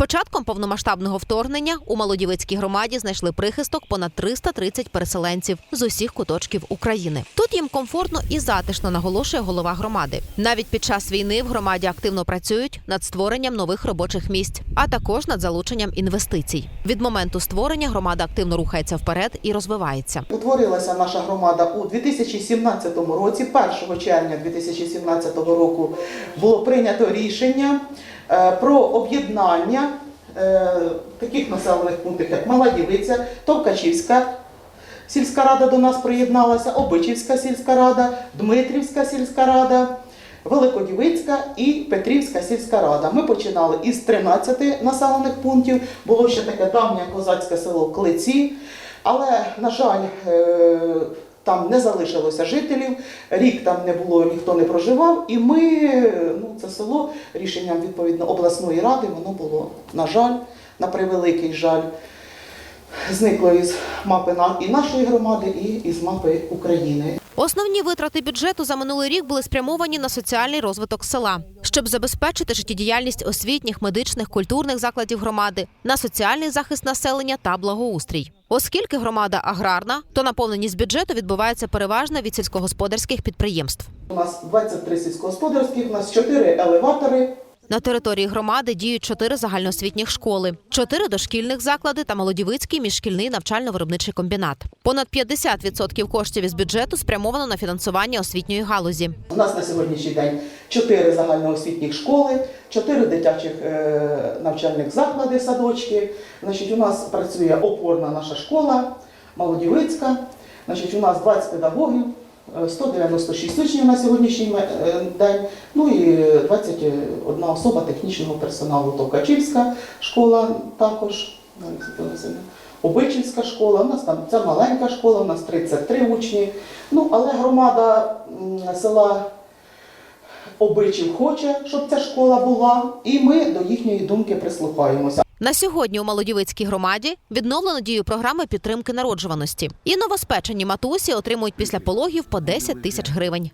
початком повномасштабного вторгнення у Молодівицькій громаді знайшли прихисток понад 330 переселенців з усіх куточків України. Тут їм комфортно і затишно наголошує голова громади. Навіть під час війни в громаді активно працюють над створенням нових робочих місць, а також над залученням інвестицій. Від моменту створення громада активно рухається вперед і розвивається. Утворилася наша громада у 2017 році. 1 червня 2017 року було прийнято рішення про об'єднання е, таких населених пунктів, як Мала Дівиця, Товкачівська. Сільська рада до нас приєдналася, Обичівська сільська рада, Дмитрівська сільська рада, Великодівицька і Петрівська сільська рада. Ми починали із 13 населених пунктів. Було ще таке давнє козацьке село Клиці, але, на жаль, е, там не залишилося жителів, рік там не було, ніхто не проживав, і ми, ну, це село рішенням відповідно обласної ради, воно було, на жаль, на превеликий жаль, зникло із мапи і нашої громади, і із мапи України. Основні витрати бюджету за минулий рік були спрямовані на соціальний розвиток села, щоб забезпечити життєдіяльність освітніх, медичних, культурних закладів громади, на соціальний захист населення та благоустрій. Оскільки громада аграрна, то наповненість бюджету відбувається переважно від сільськогосподарських підприємств. У нас 23 сільськогосподарських, у нас 4 елеватори. На території громади діють чотири загальноосвітніх школи, чотири дошкільних заклади та Молодівицький міжшкільний навчально-виробничий комбінат. Понад 50% коштів із бюджету спрямовано на фінансування освітньої галузі. У нас на сьогоднішній день 4 загальноосвітніх школи, 4 дитячих е, навчальних заклади, садочки. Значить, у нас працює опорна наша школа, Молодівицька. Значить, у нас 20 педагогів, 196 учнів на сьогоднішній е, день, ну і 21 особа технічного персоналу. Товкачівська школа також. Обичівська школа, у нас там це маленька школа, у нас 33 учні. Ну, але громада села Обичів хоче, щоб ця школа була, і ми до їхньої думки прислухаємося. На сьогодні у Молодівицькій громаді відновлено дію програми підтримки народжуваності. І новоспечені матусі отримують після пологів по 10 тисяч гривень.